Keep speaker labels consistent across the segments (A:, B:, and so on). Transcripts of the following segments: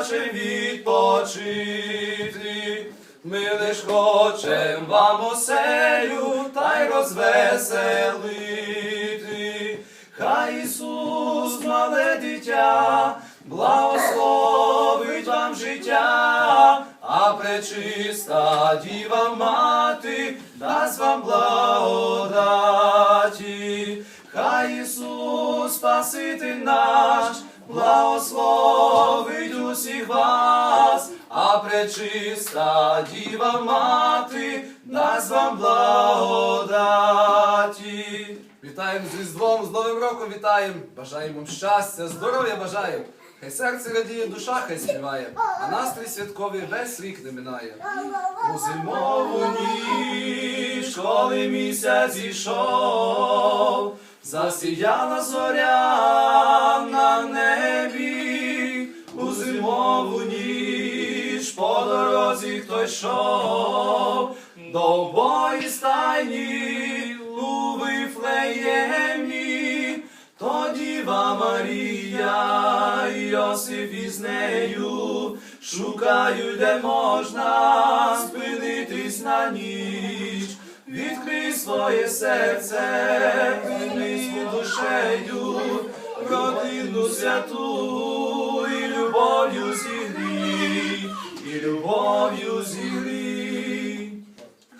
A: хоче відпочити. Ми лиш хочем вам оселю та й розвеселити. Хай Ісус, мале дитя, благословить вам життя, а пречиста діва мати дасть вам благодаті. Хай Ісус, Спаситель наш, благословить усіх вас, а пречиста діва мати дасть вам благодаті. Вітаємо з Різдвом, з Новим роком вітаємо, бажаємо вам щастя, здоров'я бажаємо. Хай серце радіє, душа хай співає, а настрій святковий весь рік не минає. У зимову ніч, коли місяць зійшов, засіяла зоря на небі, у зимову ніч по дорозі хто йшов, до бої стайні у Вифлеємі, то Діва Марія Йосиф із нею шукають, де можна спинитись на ніч. Відкрий своє серце, прийми душею, родину святу і любов'ю зігрій, і любов'ю зігрій.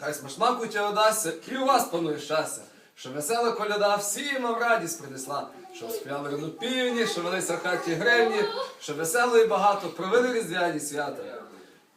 A: Хай смачна кутя одасться, і у вас панує щастя, що весела коляда всім нам радість принесла, щоб співали рано півні, що велися в хаті гривні, що весело і багато провели різдвяні свята.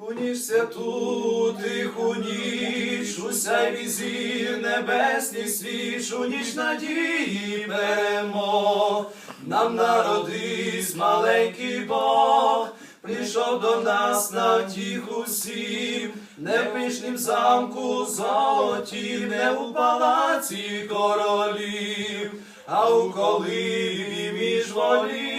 A: У ніч святу, тиху ніч, усяй візір небесний свіч, у ніч надії перемог, нам народись маленький Бог, прийшов до нас на тіху всім, не в пишнім замку золотім, не у палаці королів, а у колибі між волів.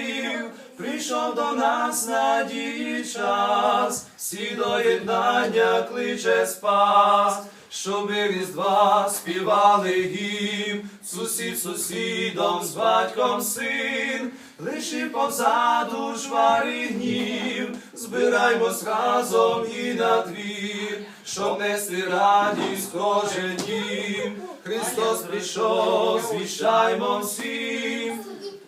A: Прийшов до нас надії час, всі до єднання кличе спас, щоб ми різдва співали гімн, сусід сусідом з батьком син, лиши позаду жварі гнів, збираймось разом і на двір, щоб нести радість кожен дім. Христос прийшов, звіщаймо всім.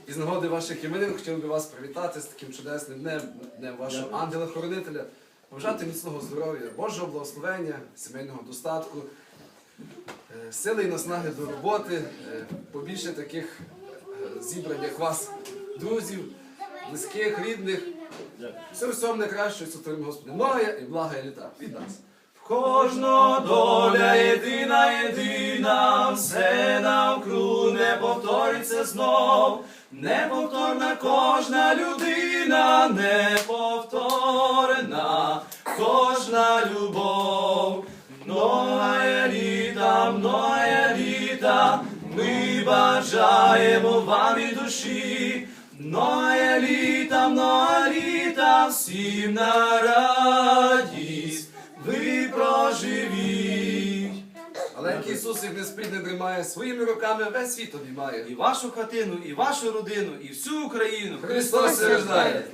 A: І з нагоди ваших іменин хотів би вас привітати з таким чудесним днем, днем вашого ангела-хоронителя, побажати міцного здоров'я, Божого благословення, сімейного достатку, е, сили і наснаги до роботи, е, побільше таких е, зібрань, як вас, друзів, близьких, рідних. Все всього найкраще, сотворим Господи, многое і благає літа від нас. В кожного доля єдина, єдина, все навкруг не повториться знов. Неповторна кожна людина, неповторна кожна любов. Многая літа, многая літа, ми бажаємо вам і душі. Многая літа, многая літа, всім на Ісус, як не спить, не своїми руками весь світ обіймає.
B: І вашу хатину, і вашу родину, і всю Україну.
A: Христос рождає.